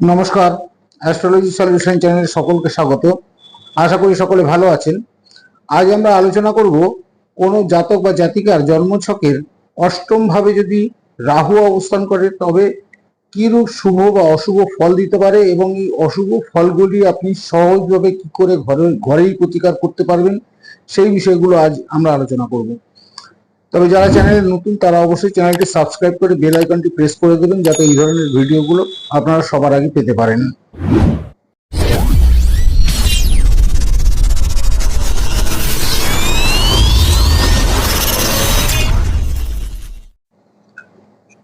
নমস্কার astrology solution চ্যানেলে সকলকে স্বাগত। আশা করি সকলে ভালো আছেন। আজ আমরা আলোচনা করব কোনো জাতক বা জাতিকার জন্মছকের অষ্টম ভাবে যদি রাহু অবস্থান করে, তবে কিরূপ শুভ বা অশুভ ফল দিতে পারে এবং এই অশুভ ফলগুলি আপনি সহজভাবে কি করে ঘরে, ঘরেই প্রতিকার করতে পারবেন, সেই বিষয়গুলো আজ আমরা আলোচনা করব। তবে যারা চ্যানেলে নতুন, তারা অবশ্যই চ্যানেলটি সাবস্ক্রাইব করে বেল আইকনটি প্রেস করে দেবেন, যাতে এই ধরনের ভিডিওগুলো আপনারা সবার আগে পেতে পারেন।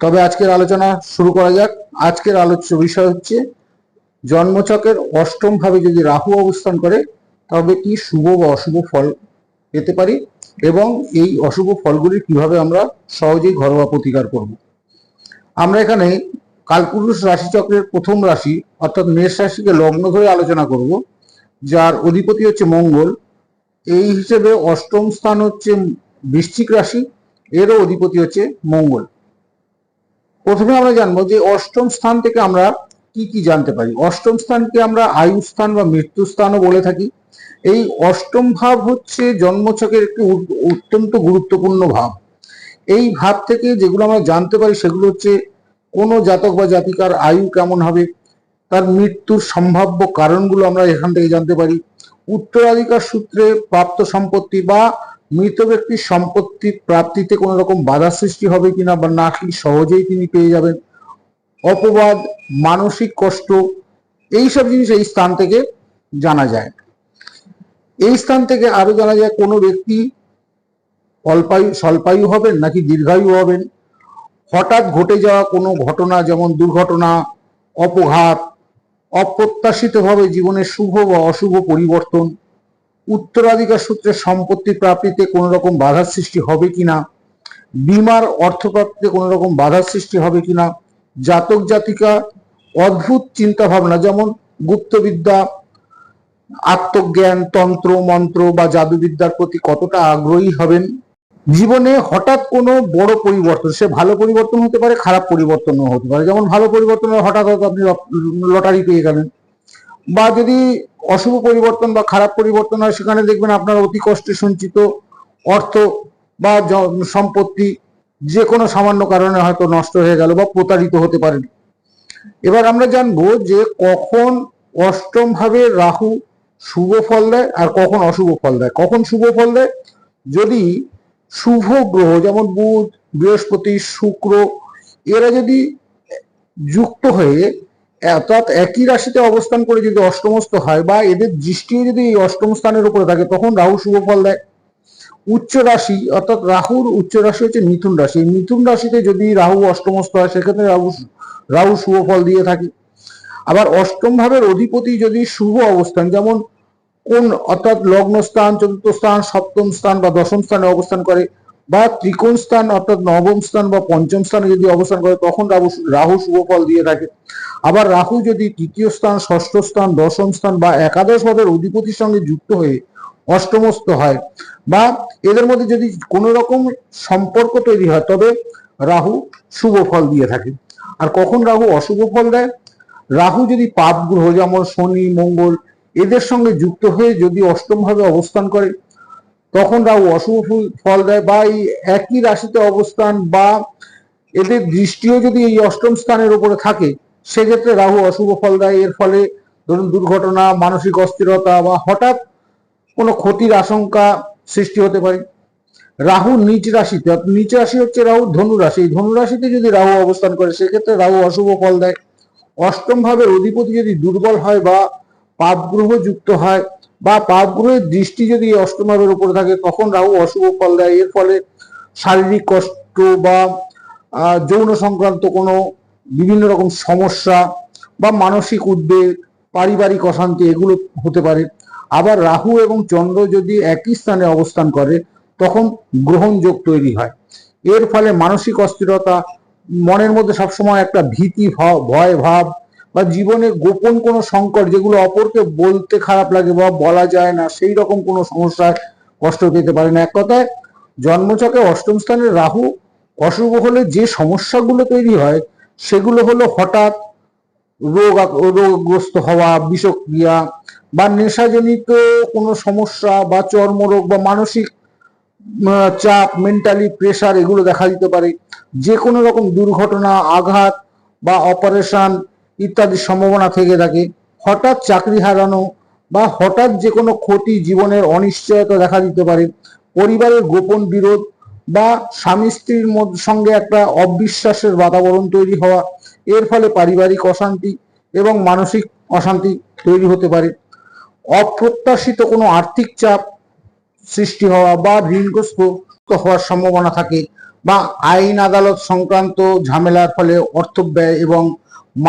তবে আজকের আলোচনা শুরু করা যাক। আজকের আলোচ্য বিষয় হচ্ছে, জন্মচকের অষ্টম ভাবে যদি রাহু অবস্থান করে, তবে কি শুভ বা অশুভ ফল পেতে পারি? এবং এই অশুভ ফলগুলি কীভাবে আমরা সহজেই ঘরোয়া প্রতিকার করব। আমরা এখানে কালপুরুষ রাশিচক্রের প্রথম রাশি, অর্থাৎ মেষ রাশিকে লগ্ন ধরে আলোচনা করব, যার অধিপতি হচ্ছে মঙ্গল। এই হিসেবে অষ্টম স্থান হচ্ছে বৃশ্চিক রাশি, এরও অধিপতি হচ্ছে মঙ্গল। প্রথমে আমরা জানব যে অষ্টম স্থান থেকে আমরা কি কি জানতে পারি। অষ্টম স্থানকে আমরা আয়ু স্থান বা মৃত্যু স্থানও বলে থাকি। এই অষ্টম ভাব হচ্ছে জন্মছকের একটি অত্যন্ত গুরুত্বপূর্ণ ভাব। এই ভাব থেকে যেগুলো আমরা জানতে পারি সেগুলো হচ্ছে কোনো জাতক বা জাতিকার আয়ু কেমন হবে, তার মৃত্যুর সম্ভাব্য কারণগুলো আমরা এখান থেকে জানতে পারি, উত্তরাধিকার সূত্রে প্রাপ্ত সম্পত্তি বা মৃত ব্যক্তির সম্পত্তি প্রাপ্তিতে কোনো রকম বাধা সৃষ্টি হবে কিনা বা নাকি সহজেই তিনি পেয়ে যাবেন, অপবাদ, মানসিক কষ্ট, এইসব জিনিস এই স্থান থেকে জানা যায়। এই স্থান থেকে আরও জানা যায় কোনো ব্যক্তি অল্পায়ু, স্বল্পায়ু হবেন নাকি দীর্ঘায়ু হবেন? হঠাৎ ঘটে যাওয়া কোনো ঘটনা, যেমন দুর্ঘটনা, অপঘাত, অপ্রত্যাশিতভাবে জীবনের শুভ বা অশুভ পরিবর্তন, উত্তরাধিকার সূত্রে সম্পত্তি প্রাপ্তিতে কোনো রকম বাধার সৃষ্টি হবে কিনা, বিমার অর্থপ্রাপ্তিতে কোনো রকম বাধার সৃষ্টি হবে কিনা, জাতক জাতিকা, অদ্ভুত চিন্তা ভাবনা যেমন গুপ্তবিদ্যা আত্মজ্ঞান, তন্ত্র, মন্ত্র বা জাদুবিদ্যার প্রতি কতটা আগ্রহী হবেন? জীবনে হঠাৎ কোনো বড় পরিবর্তন, সে ভালো পরিবর্তন হতে পারে, খারাপ পরিবর্তনও হতে পারে। যেমন ভালো পরিবর্তন হঠাৎ হয়তো আপনি লটারি পেয়ে গেলেন। বা যদি অশুভ পরিবর্তন বা খারাপ পরিবর্তন হয়, সেখানে দেখবেন আপনার অতি কষ্টে সঞ্চিত অর্থ বা সম্পত্তি যে কোনো সামান্য কারণে হয়তো নষ্ট হয়ে গেল বা প্রতারিত হতে পারেন। এবার আমরা জানব যে কখন অষ্টম ভাবে রাহু শুভ ফল দেয় আর কখন অশুভ ফল দেয়। কখন শুভ ফল দেয়? যদি শুভ গ্রহ, যেমন বুধ, বৃহস্পতি, শুক্র, এরা যদি যুক্ত হয়ে অর্থাৎ একই রাশিতে অবস্থান করে যদি অষ্টমস্ত হয় বা এদের দৃষ্টিও যদি এই অষ্টম স্থানের উপরে থাকে, তখন রাহু শুভ ফল দেয়। উচ্চ রাশি, অর্থাৎ রাহুর উচ্চ রাশি হচ্ছে মিথুন রাশি। মিথুন রাশিতে যদি রাহু অষ্টমস্ত হয়, সেক্ষেত্রে রাহু রাহু শুভ ফল দিয়ে থাকে। আবার অষ্টম ভাবের অধিপতি যদি শুভ অবস্থান, যেমন কোন অর্থাৎ লগ্ন স্থান, চতুর্থ স্থান, সপ্তম স্থান বা দশম স্থানে অবস্থান করে, বা ত্রিকোণ স্থান অর্থাৎ নবম স্থান বা পঞ্চম স্থানে যদি অবস্থান করে, তখন রাহু রাহু শুভ ফল দিয়ে থাকে। আবার রাহু যদি তৃতীয় স্থান, ষষ্ঠ স্থান, দশম স্থান বা একাদশ ভাবের অধিপতির সঙ্গে যুক্ত হয়ে অষ্টমস্ত হয়, বা এদের মধ্যে যদি কোনো রকম সম্পর্ক তৈরি হয়, তবে রাহু শুভ ফল দিয়ে থাকে। আর কখন রাহু অশুভ ফল দেয়? রাহু যদি পাপ গ্রহ, যেমন শনি, মঙ্গল, এদের সঙ্গে যুক্ত হয়ে যদি অষ্টম ভাবে অবস্থান করে, তখন রাহু অশুভ ফুল- দেয় বা এই একই রাশিতে অবস্থান বা এদের দৃষ্টিও যদি এই অষ্টম স্থানের উপরে থাকে, সেক্ষেত্রে রাহু অশুভ ফল দেয়। এর ফলে ধরুন দুর্ঘটনা, মানসিক অস্থিরতা বা হঠাৎ কোনো ক্ষতির আশঙ্কা সৃষ্টি হতে পারে। রাহু নিচ রাশিতে নিচ রাশি হচ্ছে রাহু ধনু রাশি। ধনু রাশিতে যদি রাহু অবস্থান করে, সেক্ষেত্রে রাহু অশুভ ফল দেয়। অষ্টম ভাবের অধিপতি যদি দুর্বল হয় বা পাপ গ্রহ যুক্ত হয় বা পাপ গ্রহের দৃষ্টি যদি অষ্টম ভাবের উপরে থাকে, তখন রাহু অশুভ ফল দেয়। এর ফলে শারীরিক কষ্ট বা যৌন সংক্রান্ত কোনো বিভিন্ন রকম সমস্যা বা মানসিক উদ্বেগ, পারিবারিক অশান্তি এগুলো হতে পারে। আবার রাহু এবং চন্দ্র যদি একই স্থানে অবস্থান করে, তখন গ্রহণযোগ তৈরি হয়। এর ফলে মানসিক অস্থিরতা মনের মধ্যে সবসময় একটা ভীতি ভয়, ভাব বা জীবনে গোপন কোনো সংকট যেগুলো অপরকে বলতে খারাপ লাগে বা বলা যায় না, সেই রকম কোনো সমস্যায় কষ্ট পেতে পারে না। এক কথায়, জন্মচকে অষ্টম স্থানে রাহু অশুভ হলে যে সমস্যাগুলো তৈরি হয়, সেগুলো হলো হঠাৎ রোগ রোগগ্রস্ত হওয়া, বিষক্রিয়া বা নেশাজনিত কোনো সমস্যা বা চর্মরোগ বা মানসিক চাপ মেন্টালি প্রেশার এগুলো দেখা দিতে পারে। যে কোনো রকম দুর্ঘটনা, আঘাত বা অপারেশন ইত্যাদির সম্ভাবনা থেকে থাকে। হঠাৎ চাকরি হারানো বা হঠাৎ যে কোনো ক্ষতি জীবনের অনিশ্চয়তা দেখা দিতে পারে। পরিবারের গোপন বিরোধ বা স্বামী স্ত্রীর সঙ্গে একটা অবিশ্বাসের বাতাবরণ তৈরি হওয়া, এর ফলে পারিবারিক অশান্তি এবং মানসিক অশান্তি তৈরি হতে পারে। অপ্রত্যাশিত কোনো আর্থিক চাপ সৃষ্টি হওয়া বা ঋণগ্রস্ত হওয়ার সম্ভাবনা থাকে বা আইন আদালত সংক্রান্ত ঝামেলার ফলে অর্থ ব্যয় এবং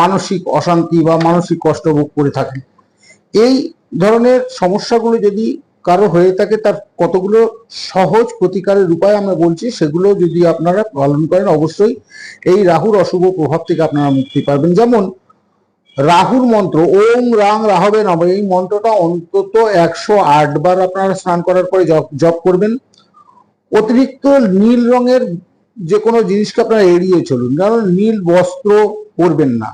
মানসিক অশান্তি বা মানসিক কষ্ট ভোগ করে থাকে। এই ধরনের সমস্যাগুলো যদি কারও হয়ে থাকে, তার কতগুলো সহজ প্রতিকারের উপায় আমরা বলছি, সেগুলো যদি আপনারা পালন করেন, অবশ্যই এই রাহুর অশুভ প্রভাব থেকে আপনারা মুক্তি পাবেন। যেমন রাহুর মন্ত্র, ওম রাং রাহবে নব এই মন্ত্রটা অন্তত একশো আট বার আপনারা স্নান করার পরে জপ করবেন। অতিরিক্ত নীল রঙের যে কোনো জিনিসকে আপনারা এড়িয়ে চলুন, কারণ নীল বস্ত্র পরবেন না।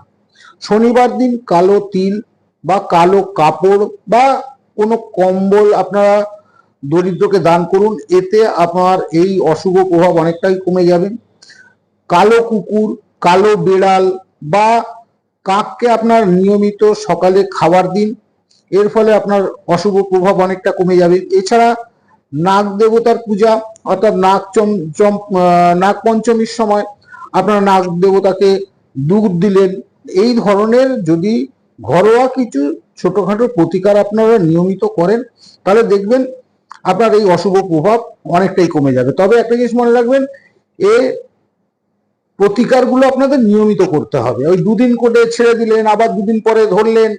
শনিবার দিন কালো তিল বা কালো কাপড় বা কোনো কম্বল আপনারা দরিদ্রকে দান করুন, এতে আপনার এই অশুভ প্রভাব অনেকটাই কমে যাবে। কালো কুকুর, কালো বেড়াল বা কাককে আপনার নিয়মিত সকালে খাবার দিন, এর ফলে আপনার অশুভ প্রভাব অনেকটা কমে যাবে। এছাড়া নাগ দেবতার পূজা, অর্থাৎ নাগ চম চম নাগ পঞ্চমীর সময় আপনারা নাগ দেবতাকে দুধ দিলেন। এই ধরনের যদি ঘরোয়া কিছু ছোটখাটো প্রতিকার আপনারা নিয়মিত করেন, তাহলে দেখবেন আপনার এই অশুভ প্রভাব অনেকটাই কমে যাবে। তবে একটা জিনিস মনে রাখবেন, এ প্রতিকারগুলো আপনাদের নিয়মিত করতে হবে। ওই দুদিন করে ছেড়ে দিলেন, আবার দুদিন পরে ধরলেন।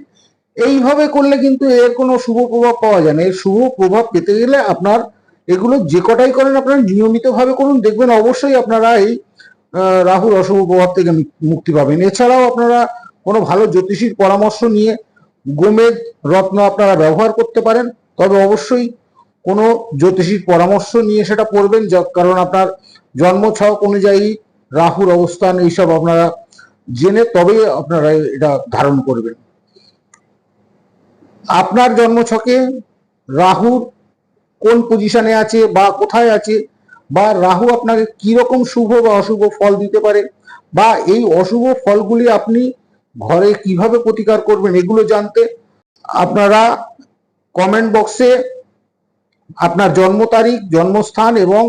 এইভাবে করলে কিন্তু এর কোনো শুভ প্রভাব পাওয়া যায় না। এর শুভ প্রভাব পেতে গেলে আপনার এগুলো যে কটাই করেন আপনারা নিয়মিত ভাবে করুন। দেখবেন অবশ্যই আপনারা এই রাহুর অশুভ প্রভাব থেকে মুক- মুক্তি পাবেন। এছাড়াও আপনারা কোনো ভালো জ্যোতিষীর পরামর্শ নিয়ে গোমেদ রত্ন আপনারা ব্যবহার করতে পারেন। তবে অবশ্যই কোনো জ্যোতিষীর পরামর্শ নিয়ে সেটা পড়বেন কারণ আপনার জন্ম ছক অনুযায়ী রাহুর অবস্থান, এইসব আপনারা জেনে তবেই আপনারা এটা ধারণ করবেন। আপনার জন্মছকে রাহুর কোন পজিশনে আছে বা কোথায় আছে বা রাহু আপনাকে কি রকম শুভ বা অশুভ ফল দিতে পারে বা এই অশুভ ফলগুলি আপনি ঘরে কীভাবে প্রতিকার করবেন এগুলো জানতে আপনারা কমেন্ট বক্সে আপনার জন্ম তারিখ, জন্মস্থান এবং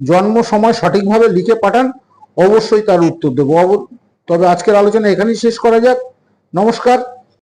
জন্ম সময় সঠিকভাবে লিখে পাঠান। অবশ্যই তার উত্তর দেবো। তবে আজকের আলোচনা এখানেই শেষ করা যাক। নমস্কার।